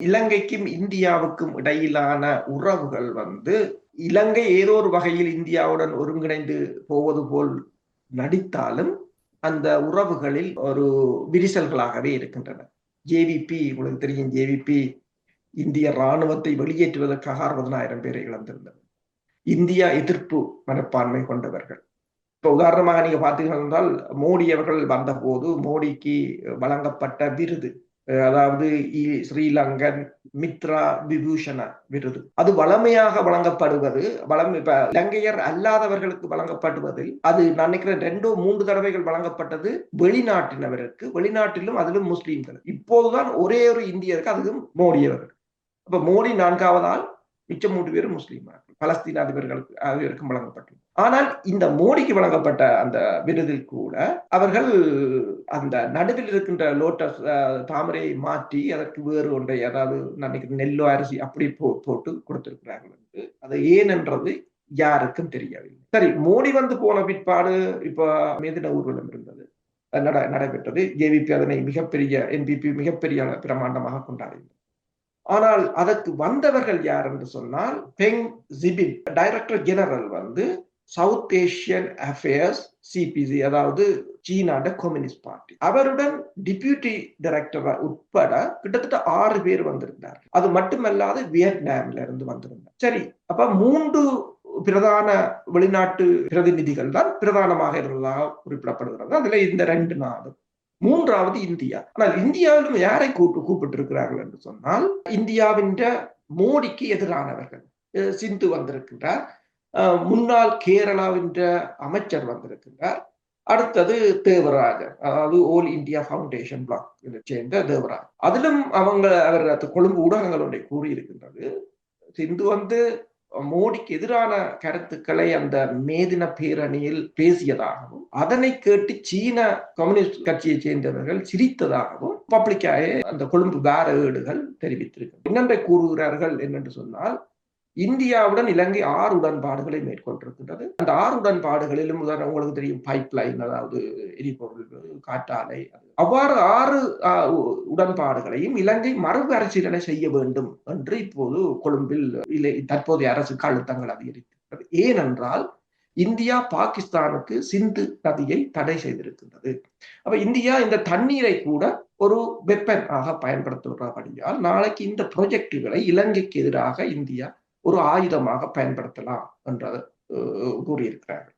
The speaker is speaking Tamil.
இலங்கைக்கும் இந்தியாவுக்கும் இடையிலான உறவுகள் வந்து இலங்கை ஏதோ ஒரு வகையில் இந்தியாவுடன் ஒருங்கிணைந்து போவது போல் நடித்தாலும் அந்த உறவுகளில் ஒரு விரிசல்களாகவே இருக்கின்றன. ஜேவிபி உங்களுக்கு தெரியும் ஜேவிபி இந்திய ராணுவத்தை வெளியேற்றுவதற்காக அறுபதனாயிரம் பேரை இழந்திருந்தது. இந்தியா எதிர்ப்பு மனப்பான்மை கொண்டவர்கள். இப்ப உதாரணமாக நீங்க பார்த்தீங்கன்னா என்றால் மோடி அவர்கள் வந்தபோது மோடிக்கு வழங்கப்பட்ட விருது அதாவது ஸ்ரீலங்கன் மித்ரா விபூஷண விருது. அது வளமையாக வழங்கப்படுவது வளம் இப்ப இலங்கையர் அல்லாதவர்களுக்கு வழங்கப்படுவதில் அது நான் நினைக்கிறேன் ரெண்டோ மூன்று தடவைகள் வழங்கப்பட்டது வெளிநாட்டினவருக்கு வெளிநாட்டிலும் அதிலும் முஸ்லீம்கள் இப்போதுதான் ஒரே ஒரு இந்தியருக்கு அதுவும் மோடி அவர்கள். மோடி நான்காவதால் மிச்சம் மூன்று பேரும் முஸ்லீம் பலஸ்தீன அதிபர்களுக்கு அதிபருக்கும் வழங்கப்பட்டது ஆனால் இந்த மோடிக்கு வழங்கப்பட்ட அந்த விருதில் கூட அவர்கள் அந்த நடுவில் இருக்கின்ற லோட்டஸ் தாமரையை மாற்றி அதற்கு வேறு ஒன்றை அதாவது நினைக்கிறேன் நெல்லோ அரிசி அப்படி போ போட்டு கொடுத்திருக்கிறார்கள் என்று. அது ஏனென்றது யாருக்கும் தெரியவில்லை. சரி மோடி வந்து போன பிற்பாடு இப்ப மேதின ஊர்வலம் இருந்தது. நட நடைபெற்றது. ஜேவிபி அதனை மிகப்பெரிய என்பிபி மிகப்பெரிய பிரமாண்டமாக கொண்டாடினார் ஆனால் அதற்கு வந்தவர்கள் யார் என்று சொன்னால் பெங் ஜிபின். டைரக்டர் ஜெனரல் வந்து சவுத் ஏஷியன் அஃபேர்ஸ் சிபிசி அதாவது சீனாட கம்யூனிஸ்ட் பார்ட்டி அவருடன் டிப்யூட்டி டைரக்டர் உட்பட கிட்டத்தட்ட ஆறு பேர் வந்திருந்தார் அது மட்டுமல்லாது வியட்நாம்ல இருந்து வந்திருந்தார். சரி அப்ப மூன்று பிரதான வெளிநாட்டு பிரதிநிதிகள் தான் பிரதானமாக இருந்ததாக குறிப்பிடப்படுகிறது. அதுல இந்த ரெண்டு நாடு. மூன்றாவது இந்தியா. ஆனால் இந்தியாவிலும் யாரை கூட்டு கூப்பிட்டு இருக்கிறார்கள் என்று சொன்னால் இந்தியாவின் மோடிக்கு எதிரானவர்கள். சிந்து வந்திருக்கின்றார். முன்னாள் கேரளாவின்ற அமைச்சர் வந்திருக்கின்றார். அடுத்தது தேவராஜர் அதாவது ஓல் இந்தியா ஃபவுண்டேஷன் பிளாக் சேர்ந்த தேவராஜ். அதிலும் அவங்க அவர் கொழும்பு ஊடகங்கள் ஒன்றை கூறியிருக்கின்றது. சிந்து வந்து மோடிக்கு எதிரான கருத்துக்களை அந்த மேதின பேரணியில் பேசியதாகவும் அதனை கேட்டு சீன கம்யூனிஸ்ட் கட்சியை சேர்ந்தவர்கள் சிரித்ததாகவும் பப்ளிக்காக அந்த கொழும்பு வேற ஏடுகள் தெரிவித்திருக்கிறது என்னென்றை கூறுகிறார்கள் என்னென்று சொன்னால் இந்தியாவுடன் இலங்கை ஆறு உடன்பாடுகளை மேற்கொண்டிருக்கின்றது. அந்த ஆறு உடன்பாடுகளிலும் உங்களுக்கு தெரியும் பைப் லைன் அதாவது எரிபொருள் காற்றாலை. அவ்வாறு ஆறு உடன்பாடுகளையும் இலங்கை மறுபரிசீலனை செய்ய வேண்டும் என்று இப்போது கொழும்பில் தற்போதைய அரசுக்கு அழுத்தங்கள் அதிகரித்திருக்கிறது. ஏனென்றால் இந்தியா பாகிஸ்தானுக்கு சிந்து நதியை தடை செய்திருக்கின்றது. அப்ப இந்தியா இந்த தண்ணீரை கூட ஒரு வெப்பன் ஆக பயன்படுத்துகிறபடியால் நாளைக்கு இந்த ப்ரொஜெக்டுகளை இலங்கைக்கு எதிராக இந்தியா ஒரு ஆயுதமாக பயன்படுத்தலாம் என்று கூறியிருக்கிறார்கள்.